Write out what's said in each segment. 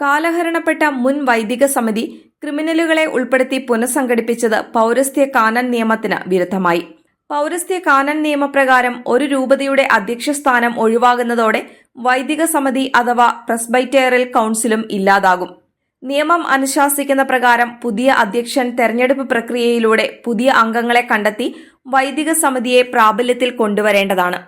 കാലഹരണപ്പെട്ട മുൻ വൈദിക സമിതി ക്രിമിനലുകളെ ഉൾപ്പെടുത്തി പുനഃസംഘടിപ്പിച്ചത് പൗരസ്ത്യ കാനൻ നിയമത്തിന് വിരുദ്ധമായി. പൗരസ്ത്യ കാനൻ നിയമപ്രകാരം ഒരു രൂപതയുടെ അധ്യക്ഷ സ്ഥാനം ഒഴിവാകുന്നതോടെ വൈദിക സമിതി അഥവാ പ്രസ്ബൈറ്റേറിയൽ കൌൺസിലും ഇല്ലാതാകും. നിയമം അനുശാസിക്കുന്ന പ്രകാരം പുതിയ അധ്യക്ഷൻ തെരഞ്ഞെടുപ്പ് പ്രക്രിയയിലൂടെ പുതിയ അംഗങ്ങളെ കണ്ടെത്തി വൈദിക സമിതിയെ പ്രാബല്യത്തിൽ കൊണ്ടുവരേണ്ടതാണ്.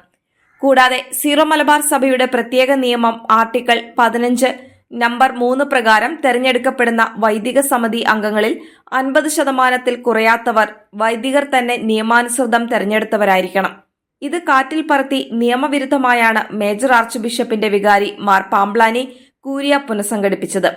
കൂടാതെ സീറോ മലബാർ സഭയുടെ പ്രത്യേക നിയമം ആർട്ടിക്കിൾ പതിനഞ്ച് നമ്പർ മൂന്ന് പ്രകാരം തെരഞ്ഞെടുക്കപ്പെടുന്ന വൈദിക സമിതി അംഗങ്ങളിൽ അൻപത് ശതമാനത്തിൽ കുറയാത്തവർ വൈദികർ തന്നെ നിയമാനുസൃതം തെരഞ്ഞെടുത്തവരായിരിക്കണം. ഇത് കാറ്റിൽ പറത്തി നിയമവിരുദ്ധമായാണ് മേജർ ആർച്ച് ബിഷപ്പിന്റെ വികാരി മാർ പാംബ്ലാനി കൂരിയ പുനഃസംഘടിപ്പിച്ചത്.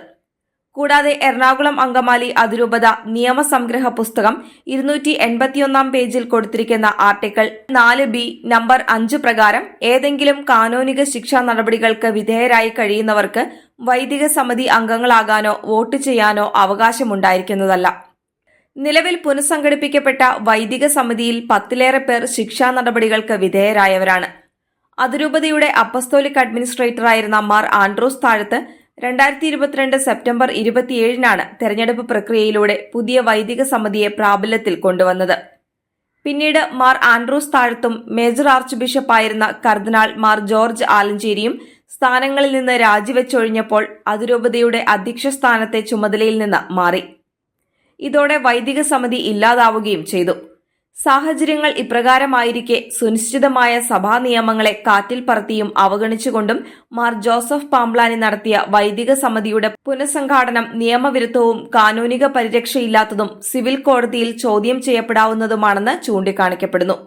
കൂടാതെ എറണാകുളം അങ്കമാലി അതിരൂപത നിയമസംഗ്രഹ പുസ്തകം ഇരുന്നൂറ്റി എൺപത്തിയൊന്നാം പേജിൽ കൊടുത്തിരിക്കുന്ന ആർട്ടിക്കിൾ നാല് ബി നമ്പർ അഞ്ച് പ്രകാരം ഏതെങ്കിലും കാനോനിക ശിക്ഷാ നടപടികൾക്ക് വിധേയരായി കഴിയുന്നവർക്ക് വൈദിക സമിതി അംഗങ്ങളാകാനോ വോട്ട് ചെയ്യാനോ അവകാശമുണ്ടായിരിക്കുന്നതല്ല. നിലവിൽ പുനഃസംഘടിപ്പിക്കപ്പെട്ട വൈദിക സമിതിയിൽ പത്തിലേറെ പേർ ശിക്ഷാ നടപടികൾക്ക് വിധേയരായവരാണ്. അതിരൂപതയുടെ അപ്പസ്തോലിക് അഡ്മിനിസ്ട്രേറ്ററായിരുന്ന മാർ ആൻഡ്രോസ് താഴത്ത് രണ്ടായിരത്തി ഇരുപത്തിരണ്ട് സെപ്റ്റംബർ ഇരുപത്തിയേഴിനാണ് തെരഞ്ഞെടുപ്പ് പ്രക്രിയയിലൂടെ പുതിയ വൈദിക സമിതിയെ പ്രാബല്യത്തിൽ കൊണ്ടുവന്നത്. പിന്നീട് മാർ ആൻഡ്രൂസ് താഴത്തും മേജർ ആർച്ച് ബിഷപ്പായിരുന്ന കർദിനാൾ മാർ ജോർജ് ആലഞ്ചേരിയും സ്ഥാനങ്ങളിൽ നിന്ന് രാജിവെച്ചൊഴിഞ്ഞപ്പോൾ അതിരൂപതയുടെ അധ്യക്ഷ സ്ഥാനത്തെ ചുമതലയിൽ നിന്ന് മാറി. ഇതോടെ വൈദിക സമിതി ഇല്ലാതാവുകയും ചെയ്തു. സാഹചര്യങ്ങൾ ഇപ്രകാരമായിരിക്കെ സുനിശ്ചിതമായ സഭാ നിയമങ്ങളെ കാറ്റിൽ പറത്തിയും അവഗണിച്ചുകൊണ്ടും മാർ ജോസഫ് പാംബ്ലാനി നടത്തിയ വൈദിക സമിതിയുടെ പുനഃസംഘാടനം നിയമവിരുദ്ധവും കാനൂനിക പരിരക്ഷയില്ലാത്തതും സിവിൽ കോടതിയിൽ ചോദ്യം ചെയ്യപ്പെടാവുന്നതുമാണെന്ന് ചൂണ്ടിക്കാണിക്കപ്പെടുന്നു.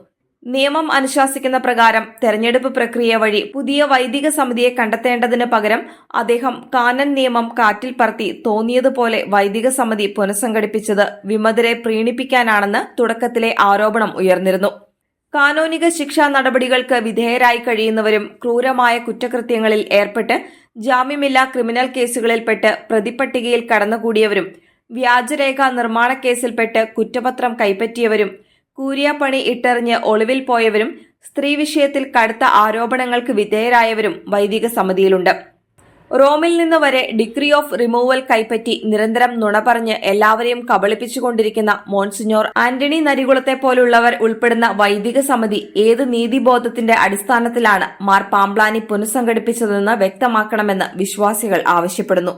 നിയമം അനുശാസിക്കുന്ന പ്രകാരം തെരഞ്ഞെടുപ്പ് പ്രക്രിയ വഴി പുതിയ വൈദിക സമിതിയെ കണ്ടെത്തേണ്ടതിന് പകരം അദ്ദേഹം കാനൻ നിയമം കാറ്റിൽ പറത്തി തോന്നിയതുപോലെ വൈദിക സമിതി പുനഃസംഘടിപ്പിച്ചത് വിമതരെ പ്രീണിപ്പിക്കാനാണെന്ന് തുടക്കത്തിലെ ആരോപണം ഉയർന്നിരുന്നു. കാനോനിക ശിക്ഷാ നടപടികൾക്ക് വിധേയരായി കഴിയുന്നവരും ക്രൂരമായ കുറ്റകൃത്യങ്ങളിൽ ഏർപ്പെട്ട് ജാമ്യമില്ലാ ക്രിമിനൽ കേസുകളിൽപ്പെട്ട് പ്രതിപ്പട്ടികയിൽ കടന്നുകൂടിയവരും വ്യാജരേഖ നിർമ്മാണ കേസിൽപ്പെട്ട് കുറ്റപത്രം കൈപ്പറ്റിയവരും കൂരിയാപ്പണി ഇട്ടെറിഞ്ഞ് ഒളിവിൽ പോയവരും സ്ത്രീ വിഷയത്തിൽ കടുത്ത ആരോപണങ്ങൾക്ക് വിധേയരായവരും വൈദിക സമിതിയിലുണ്ട്. റോമിൽ നിന്ന് വരെ ഡിഗ്രി ഓഫ് റിമൂവൽ കൈപ്പറ്റി നിരന്തരം നുണ പറഞ്ഞ് എല്ലാവരെയും കബളിപ്പിച്ചുകൊണ്ടിരിക്കുന്ന മോൺസിഞ്ഞോർ ആന്റണി നരികുളത്തെ പോലുള്ളവർ ഉൾപ്പെടുന്ന വൈദിക സമിതി ഏത് നീതിബോധത്തിന്റെ അടിസ്ഥാനത്തിലാണ് മാർ പാംപ്ലാനി പുനഃസംഘടിപ്പിച്ചതെന്ന് വ്യക്തമാക്കണമെന്ന് വിശ്വാസികൾ ആവശ്യപ്പെടുന്നു.